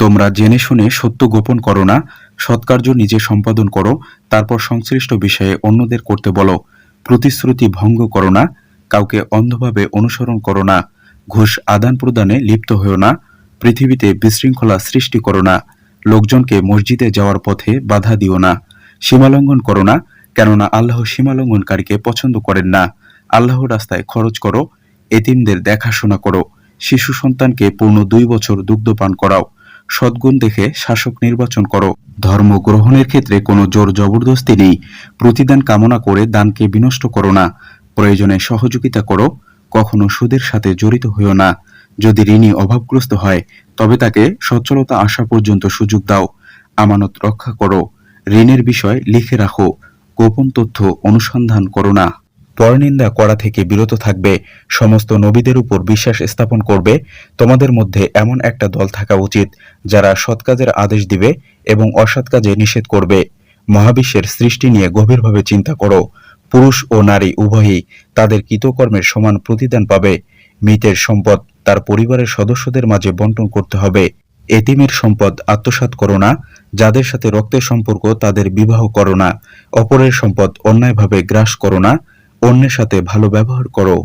তোমরা জেনে শুনে সত্য গোপন করো না, সৎকার্য নিজে সম্পাদন করো, তারপর সংশ্লিষ্ট বিষয়ে অন্যদের করতে বলো। প্রতিশ্রুতি ভঙ্গ করো না, কাউকে অন্ধভাবে অনুসরণ করো না, ঘুষ আদান প্রদানে লিপ্ত হও না, পৃথিবীতে বিশৃঙ্খলা সৃষ্টি করো না, লোকজনকে মসজিদে যাওয়ার পথে বাধা দিও না, সীমালঙ্ঘন করো না, কেননা আল্লাহ সীমালঙ্ঘনকারীকে পছন্দ করেন না। আল্লাহ রাস্তায় খরচ করো, এতিমদের দেখাশোনা করো, শিশু সন্তানকে পূর্ণ দুই বছর দুগ্ধপান করাও সদ্গুণ দেখে শাসক নির্বাচন করো। ধর্ম গ্রহণের ক্ষেত্রে কোনো জোর জবরদস্তি নেই। প্রতিদান কামনা করে দানকে বিনষ্ট করো না। প্রয়োজনে সহযোগিতা করো। কখনো সুদের সাথে জড়িত হইও না। যদি ঋণী অভাবগ্রস্ত হয়, তবে তাকে সচ্ছলতা আসা পর্যন্ত সুযোগ দাও। আমানত রক্ষা করো। ঋণের বিষয় লিখে রাখো। গোপন তথ্য অনুসন্ধান করো না। পরনিন্দা করা থেকে বিরত থাকবে, সমস্ত নবীদের উপর বিশ্বাস স্থাপন করবে, তোমাদের মধ্যে এমন একটা দল থাকা উচিত, যারা সৎ কাজের আদেশ দিবে এবং অসৎ কাজে নিষেধ করবে। মহাবিশ্বের সৃষ্টি নিয়ে গভীরভাবে চিন্তা করো। পুরুষ ও নারী উভয়ই তাদের কৃতকর্মের সমান প্রতিদান পাবে। মৃতের সম্পদ তার পরিবারের সদস্যদের মাঝে বন্টন করতে হবে। এতিমের সম্পদ আত্মসাৎ করো না, যাদের সাথে রক্তের সম্পর্ক তাদের বিবাহ করো না। অপরের সম্পদ অন্যায়ভাবে গ্রাস করো না অন্যের সাথে ভালো ব্যবহার করো।